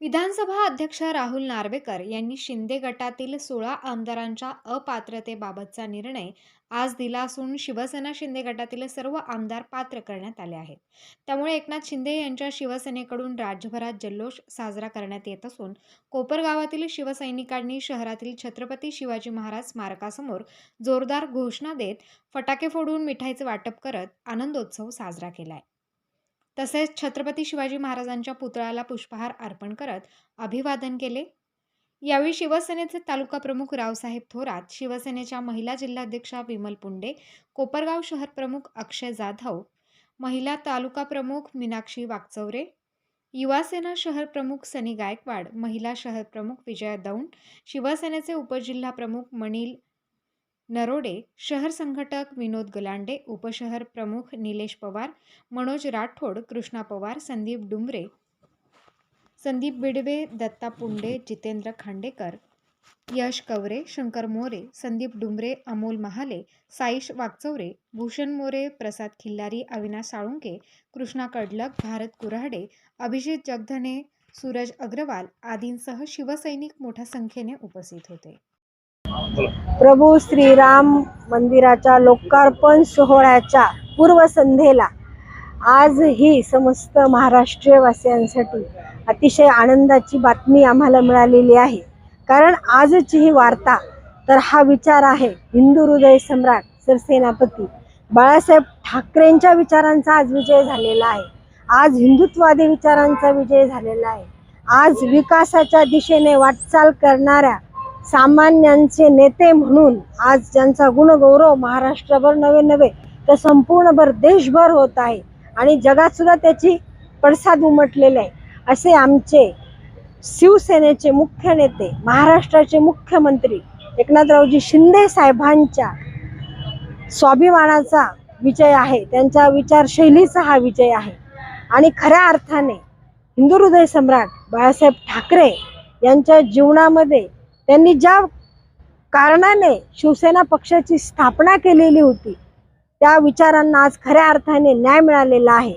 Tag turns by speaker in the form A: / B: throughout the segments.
A: विधानसभा अध्यक्ष राहुल नार्वेकर यांनी शिंदे गटातील सोळा आमदारांच्या अपात्रतेबाबतचा निर्णय आज दिला असून शिवसेना शिंदे गटातील सर्व आमदार पात्र करण्यात आले आहेत. त्यामुळे एकनाथ शिंदे यांच्या शिवसेनेकडून राज्यभरात जल्लोष साजरा करण्यात येत असून कोपरगावातील शिवसैनिकांनी शहरातील छत्रपती शिवाजी महाराज स्मारकासमोर जोरदार घोषणा देत फटाके फोडून मिठाईचं वाटप करत आनंदोत्सव साजरा केला आहे तसेच छत्रपती शिवाजी महाराजांच्या पुतळ्याला पुष्पहार अर्पण करत अभिवादन केले. यावेळी शिवसेनेचे तालुका प्रमुख रावसाहेब थोरात शिवसेनेच्या महिला जिल्हाध्यक्षा विमल पुंडे कोपरगाव शहर प्रमुख अक्षय जाधव महिला तालुका प्रमुख मीनाक्षी वाकचौरे युवासेना शहर प्रमुख सनी गायकवाड महिला शहर प्रमुख विजया दौंड शिवसेनेचे उपजिल्हा प्रमुख मणिल नरोडे शहर संघटक विनोद गलांडे उपशहर प्रमुख निलेश पवार मनोज राठोड कृष्णा पवार संदीप डुमरे संदीप बिडवे दत्ता पुंडे जितेंद्र खांडेकर यश कवरे शंकर मोरे संदीप डुमरे अमोल महाले साईश वागचौरे भूषण मोरे प्रसाद खिल्लारी अविनाश साळुंके कृष्णा कडलक भारत कुऱ्हाडे अभिजित जगधने सूरज अग्रवाल आदींसह शिवसैनिक मोठ्या संख्येने उपस्थित होते.
B: प्रभू श्रीराम मंदिराच्या लोकार्पण सोहळ्याच्या पूर्वसंध्येला आज ही समस्त महाराष्ट्रीयवासियांसाठी अतिशय आनंदाची बातमी आम्हाला मिळालेली आहे. कारण आजची ही वार्ता तर हा विचार आहे हिंदू हृदय सम्राट सरसेनापती बाळासाहेब ठाकरेंच्या विचारांचा आज विजय झालेला आहे. आज हिंदुत्ववादी विचारांचा विजय झालेला आहे. आज विकासाच्या दिशेने वाटचाल करणाऱ्या सामान्यांचे नेते म्हणून आज ज्यांचा गुणगौरव महाराष्ट्रभर नवे नवे तर संपूर्णभर देशभर होत आहे आणि जगात सुद्धा त्याची पडसाद उमटलेले आहे. असे आमचे शिवसेनेचे मुख्य नेते महाराष्ट्राचे मुख्यमंत्री एकनाथरावजी शिंदे साहेबांच्या स्वाभिमानाचा विजय आहे त्यांच्या विचारशैलीचा हा विजय आहे. आणि खऱ्या अर्थाने हिंदू हृदय सम्राट बाळासाहेब ठाकरे यांच्या जीवनामध्ये त्यांनी ज्या कारणाने शिवसेना पक्षाची स्थापना केलेली होती त्या विचारांना आज खऱ्या अर्थाने न्याय मिळालेला आहे.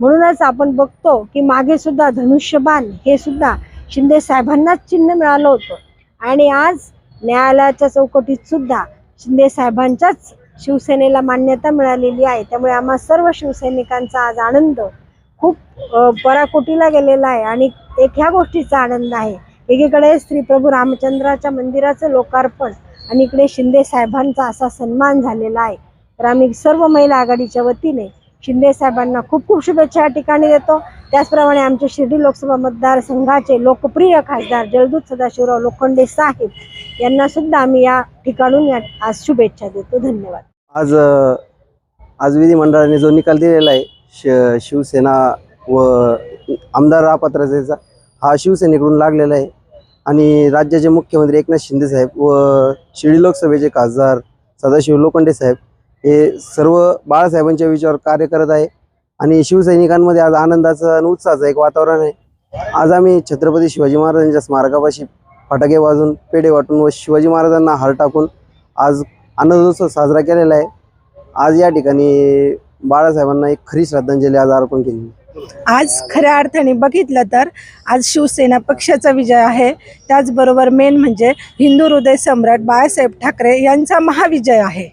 B: म्हणूनच आपण बघतो की मागे सुद्धा धनुष्यबाण हे सुद्धा शिंदे साहेबांनाच चिन्ह मिळालं होतं. आणि आज न्यायालयाच्या चौकटीत सुद्धा शिंदे साहेबांच्याच शिवसेनेला मान्यता मिळालेली आहे. त्यामुळे आम्हा सर्व शिवसैनिकांचा आज आनंद खूप पराकोटीला गेलेला आहे. आणि एक ह्या गोष्टीचा आनंद आहे एकीकडे श्री प्रभू रामचंद्राच्या मंदिराचं लोकार्पण आणि इकडे शिंदे साहेबांचा असा सन्मान झालेला आहे. तर आम्ही सर्व महिला आघाडीच्या वतीने शिंदे साहेबांना खूप खूप शुभेच्छा या ठिकाणी देतो. त्याचप्रमाणे आमचे शिर्डी लोकसभा मतदारसंघाचे लोकप्रिय खासदार जलदूत सदाशिवराव लोखंडे साहेब यांना सुद्धा आम्ही या ठिकाणून या आज शुभेच्छा देतो. धन्यवाद.
C: आज आज विधिमंडळाने जो निकाल दिलेला आहे श शिवसेना व आमदार अपात्रतेचा हा शिवसेनेकडून लागलेला आहे. आणि राज्याचे मुख्यमंत्री एकनाथ शिंदे साहेब व शिर्डी लोकसभेचे खासदार सदाशिव लोखंडे साहेब हे सर्व बाळासाहेबांच्या विचारावर कार्य करत आहे. आणि शिवसैनिकांमध्ये आज आनंदाचं आणि उत्साहाचं एक वातावरण आहे. आज आम्ही छत्रपती शिवाजी महाराजांच्या स्मारकापाशी फटाके वाजून पेढे वाटून व शिवाजी महाराजांना हार टाकून आज आनंदोत्सव साजरा केलेला आहे. आज या ठिकाणी बाळासाहेबांना एक खरी श्रद्धांजली आज अर्पण केली.
D: आज खऱ्या अर्थाने बघितलं तर आज शिवसेना पक्षाचा विजय आहे. त्याचबरोबर मेन म्हणजे हिंदू हृदय सम्राट बाळासाहेब ठाकरे यांचा महाविजय आहे.